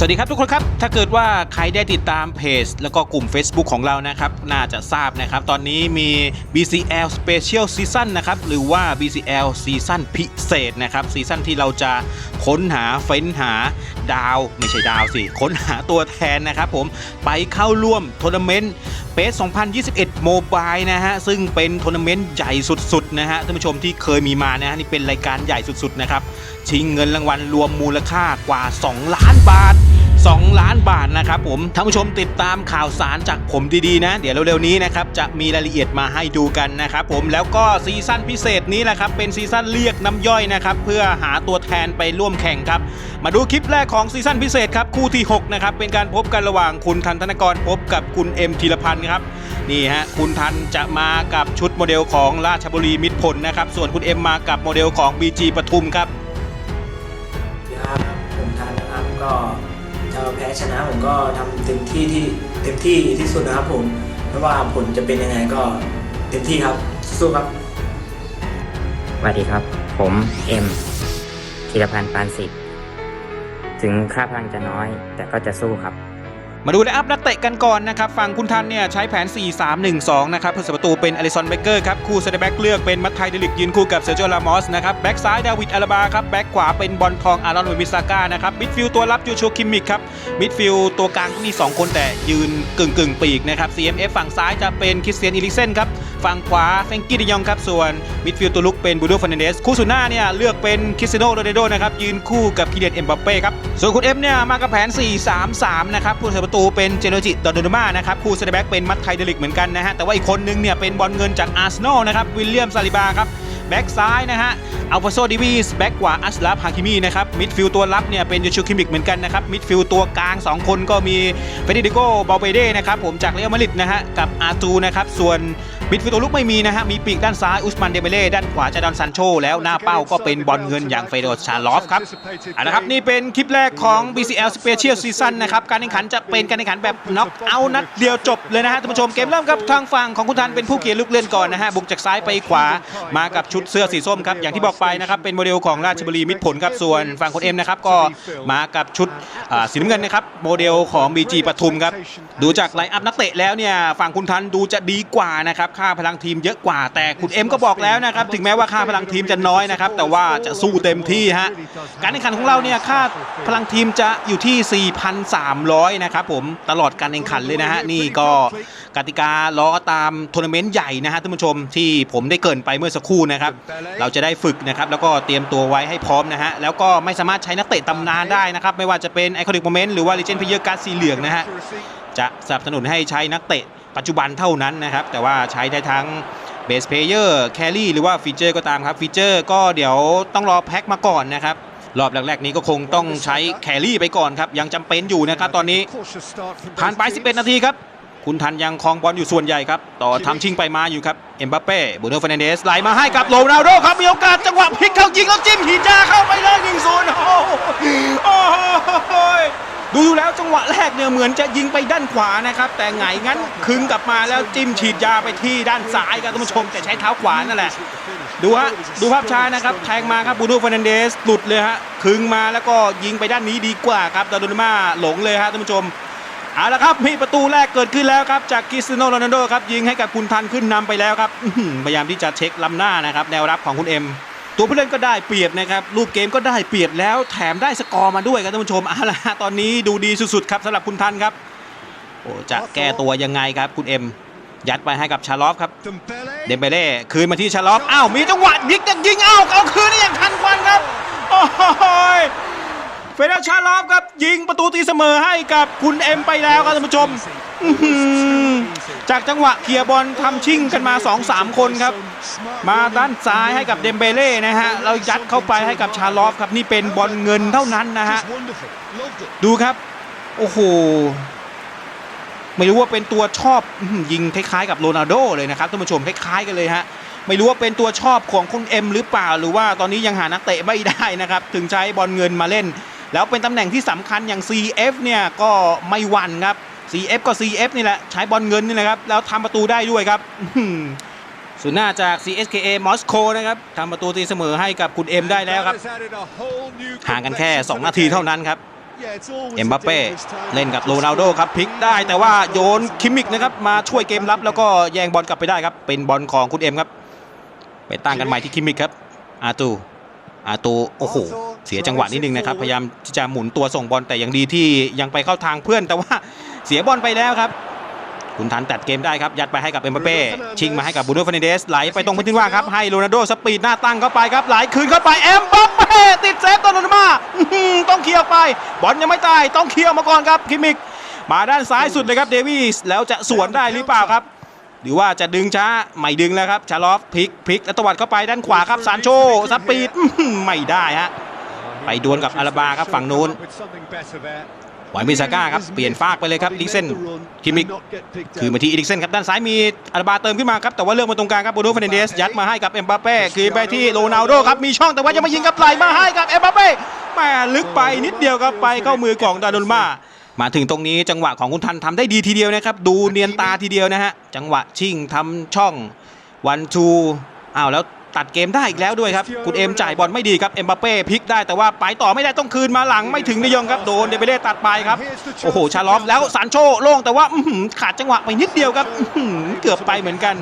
สวัสดีครับทุกคนครับ ถ้าเกิดว่าใครได้ติดตามเพจ แล้วก็กลุ่ม Facebook ของเรานะครับ น่าจะทราบนะครับ ตอนนี้มี BCL Special Season นะครับ หรือว่า BCL Season พิเศษนะครับซีซั่นที่เราจะค้นหาเฟ้นหาดาว ไม่ใช่ดาวสิ ค้นหาตัวแทนนะครับผมไปเข้าร่วมทัวร์นาเมนต์เปส2021 โมบายนะฮะ ซึ่งเป็นทัวร์นาเมนต์ใหญ่สุดๆนะฮะท่านผู้ชมที่เคยมีมานะฮะนี่เป็นรายการใหญ่สุดๆนะครับชิงเงินรางวัลรวมมูลค่ากว่า 2 ล้านบาท 2 ล้านบาทนะครับผมท่านผู้ชมติดตามข่าวสารจากผมดีๆนะ เดี๋ยวเร็วๆนี้นะครับจะมีรายละเอียดมาให้ดูกันนะครับผมแล้วก็ซีซั่นพิเศษนี้แหละครับเป็นซีซั่นเรียกน้ำย่อยนะครับเพื่อหาตัวแทนไปร่วมแข่งครับ มาดูคลิปแรกของซีซั่นพิเศษครับคู่ที่6นะครับเป็นการพบกันระหว่างคุณทันธนกรพบกับคุณเอ็มธีรพันธ์ครับนี่ฮะคุณทันจะมากับชุดโมเดลของราชบุรีมิตรผลนะครับส่วนคุณเอ็มมากับโมเดลของ BG ปทุมครับครับผมทันนะครับก็ แพ้ชนะผมก็ทำเต็มที่ที่เต็มที่ที่สุดนะครับผมไม่ว่าผลจะเป็นยังไงก็เต็มที่ครับสู้ครับสวัสดีครับ ผมเอ็มธีรพันธ์ปานสิทธิ์ถึงค่าพลังจะน้อย แต่ก็จะสู้ครับ มาดูไลอัพนักเตะกันก่อนนะครับฝั่งคุณทันเนี่ยใช้แผน 4-3-1-2 นะครับผู้สประตูเป็นอลิสันเบเกอร์ครับ คู่เซนเตอร์แบ็กเลือกเป็นมัตไทเดลิกยืนคู่กับเซอร์เจอรามอสนะครับ แบ็กซ้ายดาวิดอาราบาครับ แบ็กขวาเป็นบอลทองอารอนเวมิซาก้านะครับ มิดฟิลด์ตัวรับจูโชคิมมิกครับ มิดฟิลด์ตัวกลางมี 2 คนแต่ยืนกึ่งกึ่งปีกนะครับ CMF ฝั่งซ้ายจะเป็นคริสเตียนอิลิเซนครับ ฝั่งขวาเฟงกี้ดิยองครับส่วนมิดฟิลด์ตัวลุกเป็นบูโดฟ e นเดสคู่สุดหน้าเนี่ยเลือกเป็นคริสเตียโนโรนัลโดนะครับยืนคู่กับคิเลียนเอ็มบัปเป้ครับส่วนคุณเอฟเนี่ยมากับแผน 4-3-3 นะครับผู้เสียประตูเป็นเจโนจิดอโดนมานะครับคู่เซนเตอร์แบ็กเป็นมัตไทเดลิกเหมือนกันนะฮะแต่ว่าอีกคนนึงเนี่ยเป็นบอลเงินจากอาร์เซนอลนะครับวิลเลียมซาลิบาครับแบ็กซ้ายนะฮะอัลฟาโซดิวีสแบ็กขวาอัสลาฟฮาคิมีนะครับมิดฟิลด์ตัวรับเนี่ยเป็นยูชูคิมิกเหมือนกันนะครับมิดฟิลตัวกลาง 2 คนก็มีเฟดิโกบาเบเดนะครับผมจากเรอัลมาดริดนะฮะกับอาร์ตูนะครับส่วน มิดฟิลด์ตัวลุกไม่มีนะฮะ มีปีกด้านซ้ายอุสมันเดเบเล่ด้านขวาจาดอนซันโชแล้วหน้าเป้าก็เป็นบอลเงินอย่างเฟโดชาลอฟครับเอาละครับ นี่เป็นคลิปแรกของ BCL Special Season นะครับ การแข่งขันจะเป็นการแข่งขันแบบน็อกเอานัดเดียวจบเลยนะฮะท่านผู้ชมเกมเริ่มครับทางฝั่งของคุณทันเป็นผู้เขียนลูกเล่นก่อนนะฮะบุกจากซ้ายไปขวามากับชุดเสื้อสีส้มครับอย่างที่บอกไปนะครับเป็นโมเดลของราชบุรีมิตรผลครับส่วนฝั่งคุณเอ็มนะครับก็มากับชุดสีน้ำเงินนะครับโมเดลของ BG ปทุมครับดูจากไลน์อัพนักเตะแล้วเนี่ยฝั่งคุณทันดูจะดีกว่านะครับค่าพลังทีมเยอะกว่า แต่คุณเอ็มก็บอกแล้วนะครับ ถึงแม้ว่าค่าพลังทีมจะน้อยนะครับ แต่ว่าจะสู้เต็มที่ฮะการแข่งขันของเราเนี่ยค่าพลังทีมจะอยู่ที่ 4,300 นะครับผมตลอดการแข่งขันเลยนะฮะนี่ก็กติกาล้อตามทัวร์นาเมนต์ใหญ่นะฮะท่านผู้ชมที่ผมได้เกรินไปเมื่อสักครู่นะครับ เราจะได้ฝึกนะครับ แล้วก็เตรียมตัวไว้ให้พร้อมนะฮะแล้วก็ไม่สามารถใช้นักเตะตำนานได้นะครับ ไม่ว่าจะเป็นไอคอนิกโมเมนต์หรือว่าลิเจนด์เพเยอร์การ์ดสีเหลืองนะฮะจะสนับสนุนให้ใช้นักเตะ ปัจจุบันเท่านั้นนะครับ แต่ว่าใช้ได้ทั้งเบสเพลเยอร์แครี่หรือว่าฟีเจอร์ก็ตามครับ ฟีเจอร์ก็เดี๋ยวต้องรอแพ็คมาก่อนนะครับ รอบแรกๆนี้ก็คงต้องใช้แครี่ไปก่อนครับ ยังจำเป็นอยู่นะครับตอนนี้ ผ่านไป 11 นาทีครับ คุณทันยังครองบอลอยู่ส่วนใหญ่ครับ ต่อทำชิงไปมาอยู่ครับ เอ็มบัปเป้บูโนฟร์นันเดสไหลมาให้กับโรนัลโดครับ มีโอกาสจังหวะพลิกเข้ายิงแล้วจิ้มหีจาเข้าไปเลยยิงศูนย์โหโอ้โห ดูอยู่แล้วจังหวะแรกเนี่ยเหมือนจะยิงไปด้านขวานะครับ แต่ไงงั้นคึงกลับมาแล้วจิ้มฉีดยาไปที่ด้านซ้ายครับท่านผู้ชมแต่ใช้เท้าขวานั่นแหละ ดูฮะดูภาพช้านะครับแทงมาครับบูโน่ฟร์นันเดสหลุดเลยฮะคึงมาแล้วก็ยิงไปด้านนี้ดีกว่าครับดาโดนมาหลงเลยฮะท่านผู้ชมเอาละครับมีประตูแรกเกิดขึ้นแล้วครับจากคริสเตียโนโรนัลโดครับยิงให้กับคุณทันขึ้นนำไปแล้วครับพยายามที่จะเช็คล้ำหน้านะครับแนวรับของคุณเอ็ม ตัวผู้เล่นก็ได้เปรียบนะครับรูปเกมก็ได้เปรียบแล้วแถมได้สกอร์มาด้วยครับท่านผู้ชมเอาละฮะตอนนี้ดูดีสุดๆครับสำหรับคุณทันครับโอ้จะแก้ตัวยังไงครับคุณเอ็มยัดไปให้กับชาลอฟครับเดมเบเล่คืนมาที่ชาลอฟอ้าวมีจังหวะยิงจะยิงอ้าวเอาคืนได้อย่างทันควันครับโอ้ย เฟเดชาลอฟครับยิงประตูตีเสมอให้กับคุณเอ็มไปแล้วครับท่านผู้ชม จากจังหวะเคลียร์บอลทำชิ่งกันมา 2-3 คนครับ มาด้านซ้ายให้กับเดมเบเล่นะฮะเรายัดเข้าไปให้กับชาลอฟครับนี่เป็นบอลเงินเท่านั้นนะฮะดูครับ โอ้โหไม่รู้ว่าเป็นตัวชอบยิงคล้ายๆกับโรนัลโดเลยนะครับท่านผู้ชมคล้ายๆกันเลยฮะไม่รู้ว่าเป็นตัวชอบของคุณเอ็มหรือเปล่า หรือว่าตอนนี้ยังหานักเตะไม่ได้นะครับ ถึงใช้บอลเงินมาเล่น แล้วเป็นตำแหน่งที่สำคัญอย่าง CF เนี่ยก็ไม่หวั่นครับ CF ก็ CF นี่แหละใช้บอลเงินนี่แหละครับแล้วทำประตูได้ด้วยครับสุดหน้าจาก CSKA มอสโกนะครับทำประตูตีเสมอให้กับคุณเอ็มได้แล้วครับห่างกันแค่ 2 นาทีเท่านั้นครับเอ็มบัปเป้เล่นกับโรนัลโดครับพลิกได้แต่ว่าโยนคิมิกนะครับมาช่วยเกมรับแล้วก็แย่งบอลกลับไปได้ครับ เป็นบอลของคุณเอ็มครับ ไปตั้งกันใหม่ที่คิมมิกครับอาตู อาตูโอ้โหเสียจังหวะนิดนึงนะครับ พยายามที่จะหมุนตัวส่งบอลแต่ยังดีที่ยังไปเข้าทางเพื่อน แต่ว่าเสียบอลไปแล้วครับคุณทันตัดเกมได้ครับ ยัดไปให้กับเอ็มบัปเป้ชิงมาให้กับบูโน่ฟานิเดสไหลไปตรงพื้นที่ว่างครับ ให้โรนัลโดสปีดหน้าตั้งเข้าไปครับ ไหลคืนเข้าไป เอ็มบัปเป้ติดเซฟโดนมาอื้อหือต้องเคลียร์ออกไป บอลยังไม่ตาย ต้องเคลียร์ออกมาก่อนครับคิมมิก มาด้านซ้ายสุดเลยครับเดวิสแล้วจะสวนได้หรือเปล่าครับ หรือว่าจะดึงช้าไม่ดึงแล้วครับชาลอฟพลิกพลิกแล้วตวัดเข้าไปด้านขวาครับซานโชสปีดไม่ได้ฮะไปดวลกับอาราบาครับฝั่งนู้นหวายมิซาก้าครับเปลี่ยนฟากไปเลยครับลิกเซนคิมิกคือมาที่อีริกเซนครับด้านซ้ายมีอาราบาเติมขึ้นมาครับแต่ว่าเลือกมาตรงกลางครับบูโน่เฟรนเดสยัดมาให้กับเอ็มบัปเป้คือไปที่โรนัลโดครับมีช่องแต่ว่ายังไม่ยิงกับไหลมาให้กับเอ็มบัปเป้แม่ลึกไปนิดเดียวครับไปเข้ามือของดานุลมา มาถึงตรงนี้จังหวะของคุณทันทำได้ดีทีเดียวนะครับ ดูเนียนตาทีเดียวนะฮะจังหวะชิ่งทำช่องวันทูอ้าวแล้วตัดเกมได้อีกแล้วด้วยครับคุณเอ็มจ่ายบอลไม่ดีครับเอ็มบัปเป้พลิกได้แต่ว่าไปต่อไม่ได้ต้องคืนมาหลังไม่ถึงนยองครับโดนเดเบเล่ตัดไปครับโอ้โหชาลอฟแล้วซานโชโล่งแต่ว่าขาดจังหวะไปนิดเดียวครับเกือบไปเหมือนกัน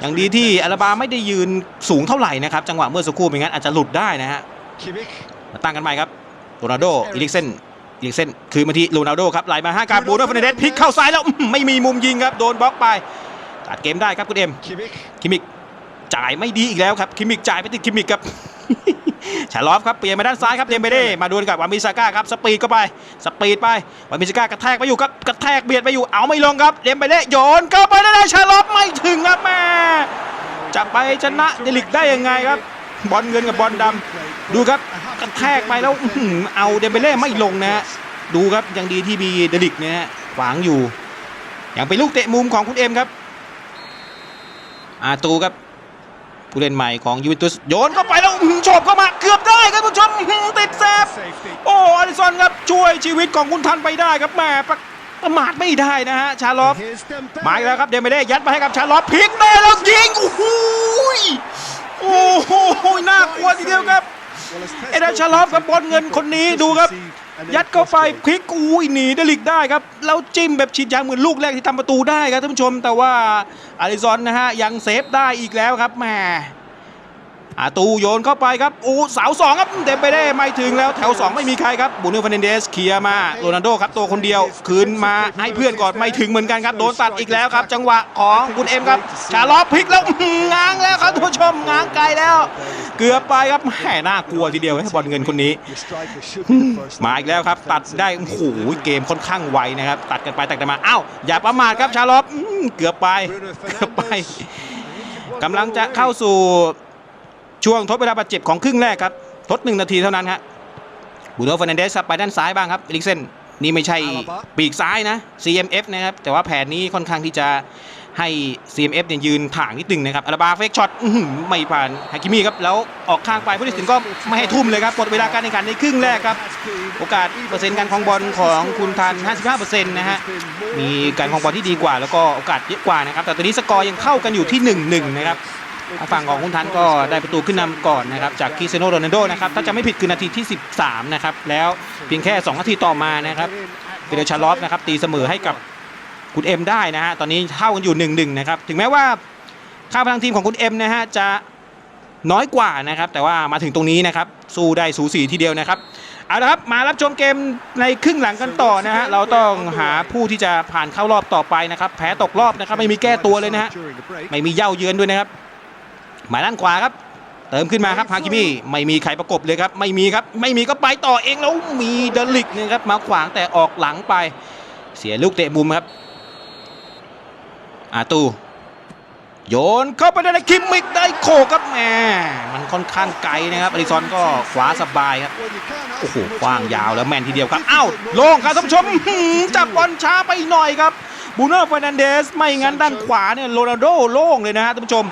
อย่างดีที่อาราบาไม่ได้ยืนสูงเท่าไหร่นะครับจังหวะเมื่อสักครู่ไม่งั้นอาจจะหลุดได้นะฮะมาตั้งกันใหม่ครับโรนัลโดอีลิกเซน อีลิกเซนคืนมาที่โรนัลโดครับไหลมาห้าการบูโน่เฟรนเดสพลิกเข้าซ้ายแล้วอื้อหือไม่มีมุมยิงครับโดนบล็อกไปตัดเกมได้ครับคุณเอ็มคิมิกจ่ายไม่ดีอีกแล้วครับคิมิกจ่ายไปติดคิมิกครับชาลอฟครับเปลี่ยนมาด้านซ้ายครับเดมเบเด้มาดวลกับวามิซาก้าครับสปีดเข้าไปสปีดไปวามิซาก้ากระแทกไปอยู่ครับกระแทกเบียดไปอยู่เอาไม่ลงครับเดมเบเด้โยนเข้าไปได้ชาลอฟไม่ถึงครับแม่จะไปชนะเดลิกได้ยังไงครับ บอลเงินกับบอลดำดูครับกระแทกไปแล้วเอาเดมเบเล่ไม่ลงนะฮะดูครับยังดีที่มีเดลิกเนี่ยขวางอยู่อย่างเป็นลูกเตะมุมของคุณเอ็มครับอาตูครับผู้เล่นใหม่ของยูเวนตุสโยนเข้าไปแล้วหือโฉบเข้ามาเกือบได้ครับคุณผู้ชมหือติดเซฟโอ้อลิสันครับช่วยชีวิตของคุณทันไปได้ครับแม่ประมาทไม่ได้นะฮะชาลอฟมาแล้วครับเดมไม่ได้ยัดมาให้กับชาลอฟพลิกได้แล้วยิงโอ้โหย โอ้โหน่ากลัวทีเดียวครับ เอเดาชาลอฟกับบอลเงินคนนี้ดูครับ ยัดเข้าไปพลิกอุ้ยหนีเดลิกได้ครับ แล้วจิ้มแบบฉีดยางเหมือนลูกแรกที่ทำประตูได้ครับท่านผู้ชม แต่ว่าอาริซอนนะฮะยังเซฟได้อีกแล้วครับแหม อาตูโยนเข้าไปครับโอ้เสาสองครับเดมไปได้ไม่ถึงแล้วแถว 2 ไม่มีใครครับบูโน่ฟาร์นันเดสเคลียร์มาโรนัลโดครับตัวคนเดียวคืนมาให้เพื่อนก่อนไม่ถึงเหมือนกันครับโดนตัดอีกแล้วครับ จังหวะของคุณเอ็มครับชาลอฟพลิกแล้วง้างแล้วครับท่านผู้ชมง้างไกลแล้ว เกือบไปครับแหมน่ากลัวทีเดียวให้บอลเงินคนนี้ มาอีกแล้วครับ ตัดได้โอ้โหเกมค่อนข้างไวนะครับ ตัดกันไปตัดกันมาอ้าวอย่าประมาทครับชาลอฟอื้อเกือบไปเกือบไปกำลังจะเข้าสู่ ช่วงทดเวลาบาดเจ็บของครึ่งแรกครับทดหนึ่งนาทีเท่านั้นครับบูโน่ฟาร์นันเดสครับไปด้านซ้ายบ้างครับเอลิกเซนนี่ไม่ใช่ปีกซ้ายนะ CMF นะครับแต่ว่าแผนนี้ค่อนข้างที่จะให้ CMF เนี่ยยืนถ่างนิดนึงนะครับอาราบาเฟกช็อตอื้อหือไม่ผ่านฮากิมิครับแล้วออกข้างไปผู้ตัดสินก็ไม่ให้ทุ่มเลยครับหมดเวลาการแข่งขันในครึ่งแรกครับ โอกาสเปอร์เซ็นต์การครองบอลของคุณทัน 55%นะฮะมีการครองบอลที่ดีกว่า แล้วก็โอกาสเยอะกว่านะครับแต่ตอนนี้สกอร์ยังเข้ากันอยู่ที่ 1-1 นะครับ ทางฝั่งของคุณทันก็ได้ประตูขึ้นนำก่อนนะครับจากคริสเซยโนโรนัลโดนะครับถ้าจะไม่ผิดคือนาทีที่ 13 นะครับ แล้วเพียงแค่ 2 นาทีต่อมานะครับเปเดชาร์ลอฟนะครับตีเสมอให้กับคุณเอ็มได้นะฮะตอนนี้เท่ากันอยู่1-1นะครับถึงแม้ว่าค่าพลังทีมของคุณเอ็มนะฮะจะน้อยกว่านะครับแต่ว่ามาถึงตรงนี้นะครับสู้ได้สูสีทีเดียวนะครับเอาละครับมารับชมเกมในครึ่งหลังกันต่อนะฮะเราต้องหาผู้ที่จะผ่านเข้ารอบต่อไปนะครับ แพ้ตกรอบนะครับไม่มีแก้ตัวเลยนะฮะไม่มีเย่าเยือนด้วยนะครับ หมายด้านขวาครับ เติมขึ้นมาครับฮากิมิไม่มีใครประกบเลยครับ ไม่มีครับ ไม่มีก็ไปต่อเองแล้วมีเดลิกนะครับมาขวางแต่ออกหลังไป เสียลูกเตะมุมครับ อาตู โยนเข้าไปในคิมมิกได้โขกครับแหมมันค่อนข้างไกลนะครับอลิซอนก็ขวาสบายครับโอ้โหกว้างยาวแล้วแม่นทีเดียวครับอ้าวโล่งครับท่านผู้ชมอื้อหือจับบอลช้าไปหน่อยครับบูโน่ฟาร์นันเดส ไม่งั้นด้านขวาเนี่ยโรนัลโดโล่งเลยนะฮะท่านผู้ชม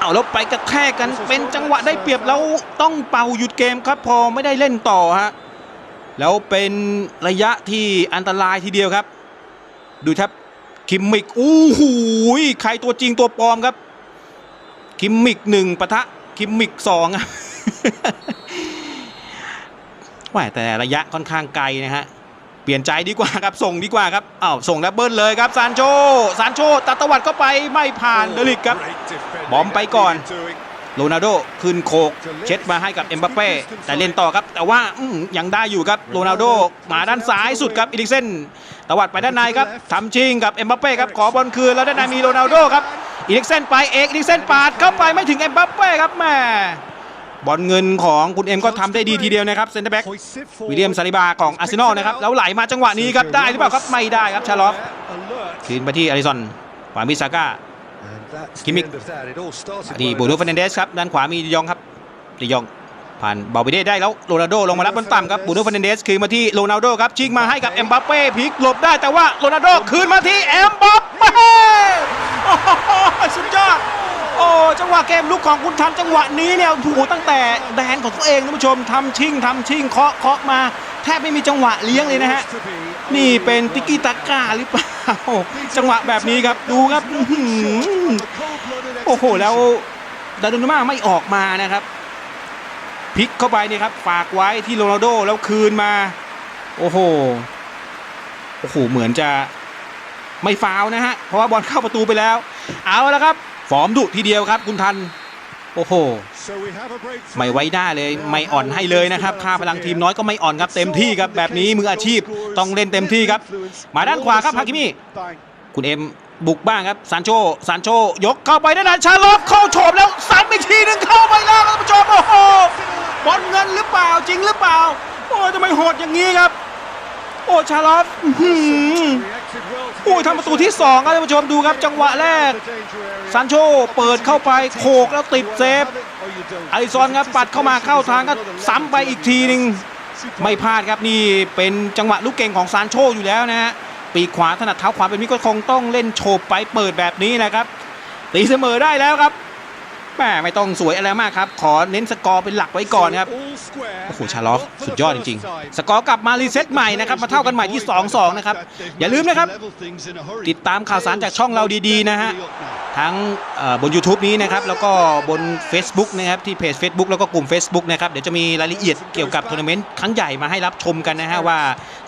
เอาแล้วไปกระแทกกันเป็นจังหวะได้เปรียบแล้วต้องเป่าหยุดเกมครับ พอไม่ได้เล่นต่อฮะแล้วเป็นระยะที่อันตรายทีเดียวครับ ดูครับคิมมิกอู้หูยใครตัวจริงตัวปลอมครับ คิมมิกหนึ่งปะทะคิมมิกสองอะว่าแต่ระยะค่อนข้างไกลนะฮะ ปลี่ยนใจดีกว่าครับส่งดีกว่าครับอ้าวส่งแล้วเบิ้ลเลยครับซานโชซานโชตัดตวัดเข้าไปไม่ผ่านเดลิกครับ บอมไปก่อนโรนัลโดขึ้นโคกเช็ดมาให้กับเอ็มบัปเป้แต่เล่นต่อครับ แต่ว่าอยังได้อยู่ครับโรนัลโดมาด้านซ้ายสุดครับอีลิกเซนตวัดไปด้านในครับทำชิงกับเอ็มบัปเป้ครับขอบอลคืนแล้วด้านในมีโรนัลโดครับอีลิกเซนไปเอกอีลิกเซนปาดเข้าไปไม่ถึงเอ็มบัปเป้ครับแม่ บอลเงินของคุณเอ็มก็ทำได้ดีทีเดียวนะครับเซนเตอร์แบ็กวิลเลียมซาลิบาของอาร์เซนอลนะครับแล้วไหลมาจังหวะนี้ครับได้หรือเปล่าครับไม่ได้ครับชาลอฟคืนไปที่อาริซอนขวามิซาก้า Kimmich ที่บูโนเฟรนันเดสครับด้านขวามีดิยองครับดิยองผ่านบาลเบเด้ได้แล้วโรนัลโดลงมารับบอลต่ำครับบูโนเฟรนันเดสคืนมาที่โรนัลโดครับชิงมาให้กับเอ็มบัปเป้พลิกหลบได้แต่ว่าโรนัลโดคืนมาที่เอ็มบัปเป้โอ้โหสุดยอดโอ้ จังหวะเกมลุกของคุณทันจังหวะนี้เนี่ยโอ้โหตั้งแต่แดนของตัวเองท่านผู้ชมทำชิงทำชิงเคาะเคาะมาแทบไม่มีจังหวะเลี้ยงเลยนะฮะนี่เป็นติ๊กตาก้าหรือเปล่าจังหวะแบบนี้ครับดูครับโอ้โหแล้วดารุนมาไม่ออกมานะครับพลิกเข้าไปนี่ครับฝากไว้ที่โรนัลโดแล้วคืนมา โอ้โหโอ้โหเหมือนจะไม่ฟาวนะฮะเพราะว่าบอลเข้าประตูไปแล้ว เอาแล้วครับ ฟอร์มดุทีเดียวครับคุณทัน โอ้โห ไม่ไว้หน้าเลยไม่อ่อนให้เลยนะครับ ค่าพลังทีมน้อยก็ไม่อ่อนครับเต็มที่ครับแบบนี้มืออาชีพต้องเล่นเต็มที่ครับ มาด้านขวาครับฮากิมิคุณเอ็มบุกบ้างครับซานโชซานโชยกเข้าไปด้านในชาลอฟเข้าโฉบแล้วซ้ำอีกทีหนึงเข้าไปแล้วท่านผู้ชมโอ้โหบอลเงินหรือเปล่าจริงหรือเปล่า โอ้ทำไมโหดอย่างนี้ครับ โอ้ชาลอฟ อื้ยทำประตูที่สองครับท่านผู้ชมดูครับจังหวะแรกซานโชเปิดเข้าไปโขกแล้วติดเซฟอซอนครับปัดเข้ามาเข้าทางก็ซ้ำไปอีกทีหนึ่งไม่พลาดครับนี่เป็นจังหวะลูกเก่งของซานโชอยู่แล้วนะฮะปีขวาถนัดเท้าขวาเป็นมิก็คงต้องเล่นโฉบไปเปิดแบบนี้นะครับตีเสมอได้แล้วครับ แหมไม่ต้องสวยอะไรมากครับ ขอเน้นสกอร์เป็นหลักไว้ก่อนครับโอ้โหชาลอฟสุดยอดจริงๆ สกอร์กลับมารีเซ็ตใหม่นะครับมาเท่ากันใหม่ที่ 2-2 นะครับ อย่าลืมนะครับ ติดตามข่าวสารจากช่องเราดีๆนะฮะทั้งเอ่อบน YouTube นี้นะครับ แล้วก็บน Facebook นะครับ ที่เพจ Facebook แล้วก็กลุ่ม Facebook นะครับ เดี๋ยวจะมีรายละเอียดเกี่ยวกับทัวร์นาเมนต์ครั้งใหญ่มาให้รับชมกันนะฮะว่า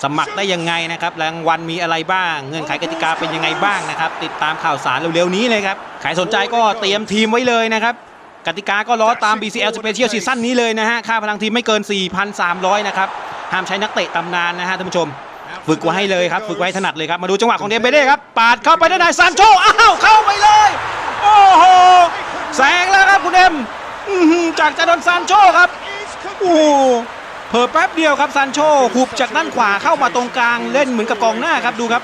สมัครได้ยังไงนะครับรางวัลมีอะไรบ้าง เงื่อนไขกติกาเป็นยังไงบ้างนะครับ ติดตามข่าวสารเร็วๆนี้เลยครับ ใครสนใจก็เตรียมทีมไว้เลยนะครับ กติกาก็ล้อตาม BCL Special Season นี้เลยนะฮะ ค่าพลังทีมไม่เกิน 4,300 นะครับ ห้ามใช้นักเตะตำนานนะฮะท่านผู้ชม ฝึกไว้ให้เลยครับ ฝึกไว้ให้ถนัดเลยครับ มาดูจังหวะของเดมเบเด้ครับ ปาดเข้าไปด้านในซานโช อ้าว เข้าไปเลย โอ้โหแซงแล้วครับคุณเอ็มจากจาดอนซานโชครับ โอ้เพิ่แป๊บเดียวครับซานโชหุบจากด้านขวาเข้ามาตรงกลางเล่นเหมือนกับกองหน้าครับดูครับ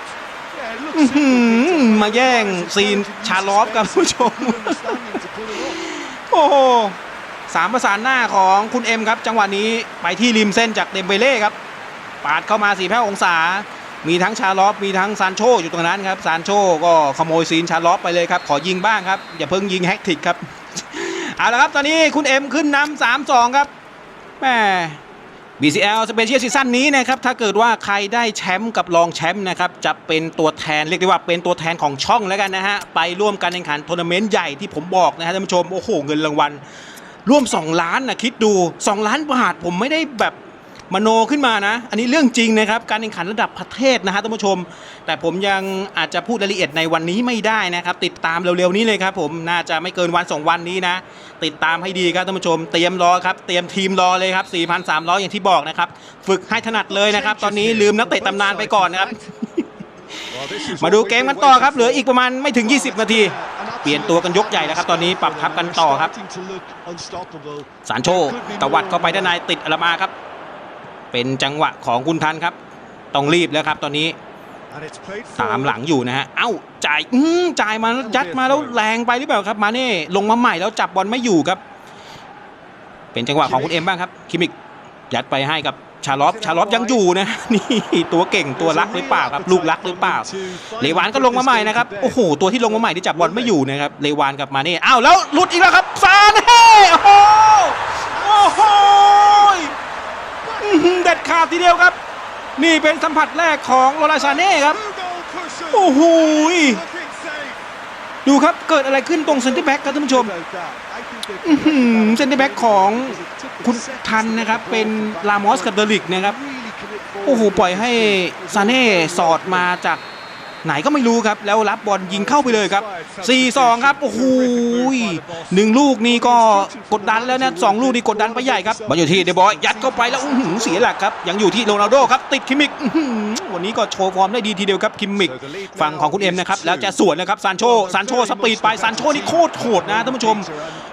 มาแย่งซีนชาลอฟครับผู้ชม โอ้โหสามประสานหน้าของคุณเอ็มครับ จังหวะนี้ไปที่ริมเส้นจากเดมเบเล่ครับ ปาดเข้ามาสี่แพ้องศา มีทั้งชาลอฟมีทั้งซานโชอยู่ตรงนั้นครับซานโชก็ขโมยซีนชาลอฟไปเลยครับ ขอยิงบ้างครับ อย่าเพิ่งยิงแฮกทริกครับ เอาละครับตอนนี้คุณเอ็มขึ้นนำสามสองครับแม่ BCL Special Season นี้นะครับถ้าเกิดว่าใครได้แชมป์กับรองแชมป์นะครับจะเป็นตัวแทนเรียกได้ว่าเป็นตัวแทนของช่องแล้วกันนะฮะไปร่วมการแข่งขันทัวร์นาเมนต์ใหญ่ที่ผมบอกนะฮะท่านผู้ชมโอ้โหเงินรางวัลร่วม 2 ล้านนะคิดดู 2 ล้านบาทผมไม่ได้แบบ มโนขึ้นมานะ อันนี้เรื่องจริงนะครับ การแข่งขันระดับประเทศนะฮะท่านผู้ชม แต่ผมยังอาจจะพูดรายละเอียดในวันนี้ไม่ได้นะครับ ติดตามเร็วๆนี้เลยครับ ผมน่าจะไม่เกินวันสองวันนี้นะ ติดตามให้ดีครับท่านผู้ชม เตรียมรอครับเตรียมทีมรอเลยครับ4,300 อย่างที่บอกนะครับ ฝึกให้ถนัดเลยนะครับ ตอนนี้ลืมนักเตะตำนานไปก่อนนะครับ มาดูเกมกันต่อครับ เหลืออีกประมาณไม่ถึง 20 นาที เปลี่ยนตัวกันยกใหญ่แล้วครับ ตอนนี้ปรับทับกันต่อครับ สารโชตะวัดเข้าไปด้านในติดอลามาครับ เป็นจังหวะของคุณทันครับ ต้องรีบแล้วครับตอนนี้ตามหลังอยู่นะฮะ เอ้าจ่ายอืมจ่ายมาแล้วยัดมาแล้วแรงไปหรือเปล่าครับ มาเน่ลงมาใหม่แล้วจับบอลไม่อยู่ครับ เป็นจังหวะของคุณเอ็มบ้างครับ คิมิกยัดไปให้กับชาลอฟชาลอฟยังอยู่นะนี่ตัวเก่งตัวรักหรือเปล่าครับ ลูกรักหรือเปล่า เลวานก็ลงมาใหม่นะครับโอ้โหตัวที่ลงมาใหม่ที่จับบอลไม่อยู่นะครับเลวานกับมาเน่อ้าวแล้วหลุดอีกแล้วครับซาเน่โอ้โห โอ้โหอื้อหือ เด็ดขาดทีเดียวครับ นี่เป็นสัมผัสแรกของโรลาชาเน่ครับโอ้โหดูครับเกิดอะไรขึ้นตรงเซนติแบ็กครับท่านผู้ชมเซนติแบ็กของคุณทันนะครับ เป็นลามอสกับเดลิกนะครับ โอ้โห ปล่อยให้ซาเน่สอดมาจาก ไหนก็ไม่รู้ครับ แล้วรับบอลยิงเข้าไปเลยครับ 4-2 ครับ โอ้โหหนึ่งลูกนี่ก็กดดันแล้วนะสองลูกนี่กดดันไปใหญ่ครับบอลอยู่ที่เดบอยยัดเข้าไปแล้วอื้อหือเสียหลักครับ ยังอยู่ที่โรนัลโดครับ ติดคิมมิกอื้อหือวันนี้ก็โชว์ฟอร์มได้ดีทีเดียวครับคิมมิกฝั่งของคุณเอ็มนะครับแล้วจะสวนนะครับซานโชซานโชสปีดไปซานโชนี่โคตรโหดนะท่านผู้ชม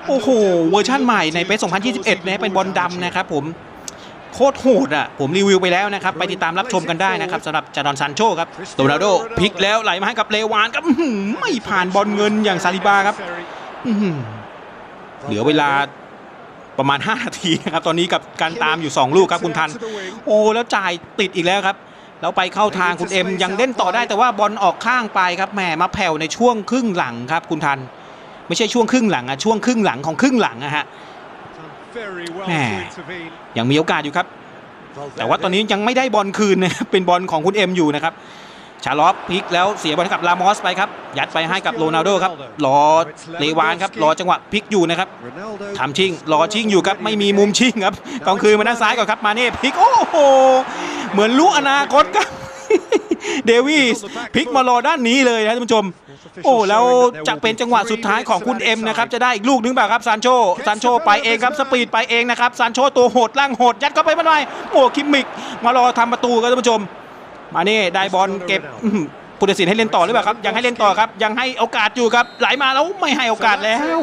โอ้โหเวอร์ชั่นใหม่ในเป2021นะเป็นบอลดำนะครับผม โคตรโหดอะผมรีวิวไปแล้วนะครับ ไปติดตามรับชมกันได้นะครับสำหรับจาดอนซานโชครับโรนัลโดพลิกแล้วไหลมาให้กับเลวานครับไม่ผ่านบอลเงินอย่างซาลิบาครับเหลือเวลาประมาณ 5 นาทีนะครับ ตอนนี้กับการตามอยู่ 2 ลูกครับคุณทัน โอ้แล้วจ่ายติดอีกแล้วครับแล้วไปเข้าทางคุณเอ็มยังเล่นต่อได้แต่ว่าบอลออกข้างไปครับแหมมาแผ่วในช่วงครึ่งหลังครับคุณทัน ไม่ใช่ช่วงครึ่งหลังอะช่วงครึ่งหลังของครึ่งหลังอะฮะ แหมยังมีโอกาสอยู่ครับ แต่ว่าตอนนี้ยังไม่ได้บอลคืนนะครับเป็นบอลของคุณเอ็มอยู่นะครับชาลอฟพลิกแล้วเสียบอลให้กับลามอสไปครับ ยัดไปให้กับโรนัลโดครับรอเลวานครับรอจังหวะพลิกอยู่นะครับทำชิงรอชิงอยู่ครับไม่มีมุมชิงครับต้องคืนมาด้านซ้ายก่อนครับมาเน่พลิกโอ้โหเหมือนรู้อนาคตครับ เดวิสพลิกมารอด้านนี้เลยนะท่านผู้ชม โอ้แล้วจะเป็นจังหวะสุดท้ายของคุณเอ็มนะครับจะได้อีกลูกนึงเปล่าครับซานโชซานโชไปเองครับสปีดไปเองนะครับซานโชตัวโหดล่างโหดยัดเข้าไปมันไว้โอ้คิมมิกมารอทำประตูครับท่านผู้ชม มานี่ได้บอลเก็บ อื้อหือผู้ตัดสิให้เล่นต่อหรือเปล่าครับยังให้เล่นต่อครับยังให้โอกาสอยู่ครับไหลมาแล้วไม่ให้โอกาสแล้ว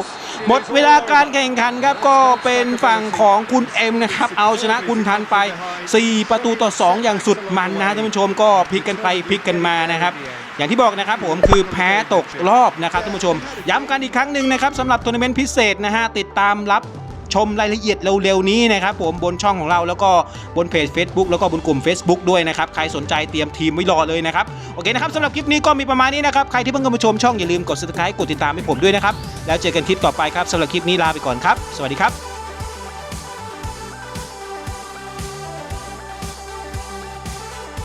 หมดเวลาการแข่งขันครับก็เป็นฝั่งของคุณเอ็มนะครับเอาชนะคุณทันไป 4 ประตูต่อ 2 อย่างสุดมันนะท่านผู้ชมก็พลิกกันไปพลิกกันมานะครับอย่างที่บอกนะครับผมคือแพ้ตกรอบนะครับท่านผู้ชม ย้ำกันอีกครั้งหนึ่งนะครับสำหรับทัวร์นาเมนต์พิเศษนะฮะติดตามรับ ชมรายละเอียดเร็วๆนี้นะครับผมบนช่องของเราแล้วก็บนเพจ Facebook แล้วก็บนกลุ่ม Facebook ด้วยนะครับใครสนใจเตรียมทีมไว้รอเลยนะครับโอเคนะครับสำหรับคลิปนี้ก็มีประมาณนี้นะครับใครที่เพิ่งเข้ามาชมช่องอย่าลืมกด subscribe กดติดตามให้ผมด้วยนะครับแล้วเจอกันคลิปต่อไปครับสำหรับคลิปนี้ลาไปก่อนครับ สวัสดีครับ